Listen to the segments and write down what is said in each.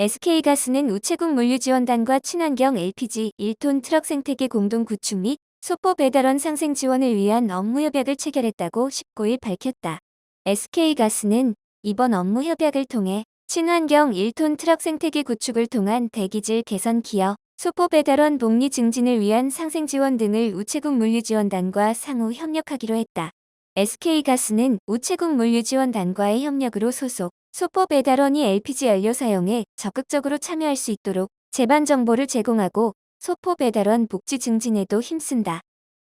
SK가 스는 우체국 물류지원단과 친환경 LPG 1톤 트럭 생태계 공동 구축 및 소포 배달원 상생 지원을 위한 업무 협약을 체결했다고 19일 밝혔다. SK가스는 이번 업무 협약을 통해 친환경 1톤 트럭 생태계 구축을 통한 대기질 개선 기여, 소포 배달원 복리 증진을 위한 상생 지원 등을 우체국 물류지원단과 상호 협력하기로 했다. SK가스는 우체국 물류지원단과의 협력으로 소속, 소포 배달원이 LPG 연료 사용에 적극적으로 참여할 수 있도록 제반 정보를 제공하고 소포 배달원 복지 증진에도 힘쓴다.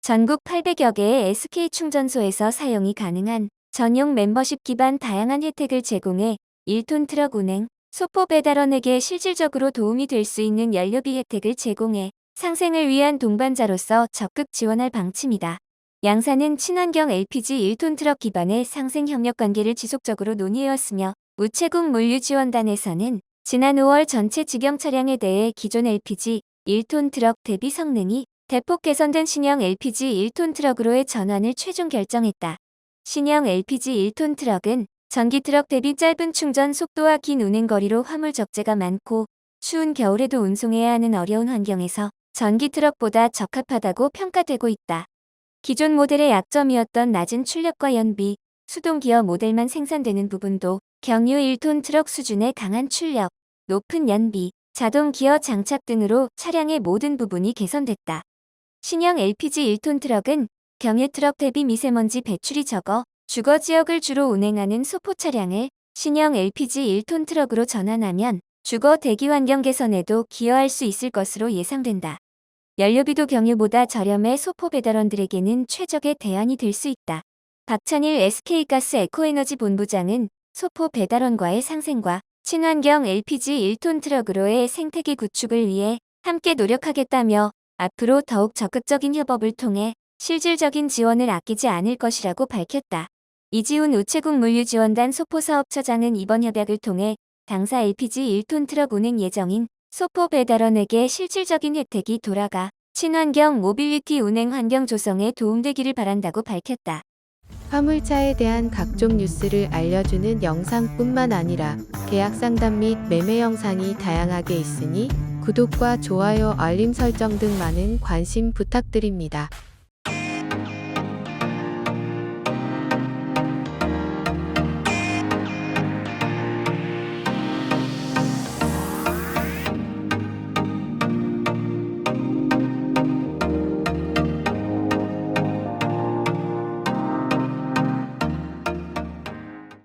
전국 800여 개의 SK 충전소에서 사용이 가능한 전용 멤버십 기반 다양한 혜택을 제공해 1톤 트럭 운행, 소포 배달원에게 실질적으로 도움이 될 수 있는 연료비 혜택을 제공해 상생을 위한 동반자로서 적극 지원할 방침이다. 양사는 친환경 LPG 1톤 트럭 기반의 상생 협력 관계를 지속적으로 논의해왔으며 우체국 물류지원단에서는 지난 5월 전체 직영 차량에 대해 기존 LPG 1톤 트럭 대비 성능이 대폭 개선된 신형 LPG 1톤 트럭으로의 전환을 최종 결정했다. 신형 LPG 1톤 트럭은 전기 트럭 대비 짧은 충전 속도와 긴 운행 거리로 화물 적재가 많고 추운 겨울에도 운송해야 하는 어려운 환경에서 전기 트럭보다 적합하다고 평가되고 있다. 기존 모델의 약점이었던 낮은 출력과 연비, 수동 기어 모델만 생산되는 부분도 경유 1톤 트럭 수준의 강한 출력, 높은 연비, 자동 기어 장착 등으로 차량의 모든 부분이 개선됐다. 신형 LPG 1톤 트럭은 경유 트럭 대비 미세먼지 배출이 적어 주거 지역을 주로 운행하는 소포 차량을 신형 LPG 1톤 트럭으로 전환하면 주거 대기 환경 개선에도 기여할 수 있을 것으로 예상된다. 연료비도 경유보다 저렴해 소포 배달원들에게는 최적의 대안이 될 수 있다. 박찬일 SK가스 에코에너지 본부장은 소포 배달원과의 상생과 친환경 LPG 1톤 트럭으로의 생태계 구축을 위해 함께 노력하겠다며 앞으로 더욱 적극적인 협업을 통해 실질적인 지원을 아끼지 않을 것이라고 밝혔다. 이지훈 우체국 물류지원단 소포사업처장은 이번 협약을 통해 당사 LPG 1톤 트럭 운행 예정인 소포 배달원에게 실질적인 혜택이 돌아가 친환경 모빌리티 운행 환경 조성에 도움되기를 바란다고 밝혔다. 화물차에 대한 각종 뉴스를 알려주는 영상뿐만 아니라 계약 상담 및 매매 영상이 다양하게 있으니 구독과 좋아요, 알림 설정 등 많은 관심 부탁드립니다.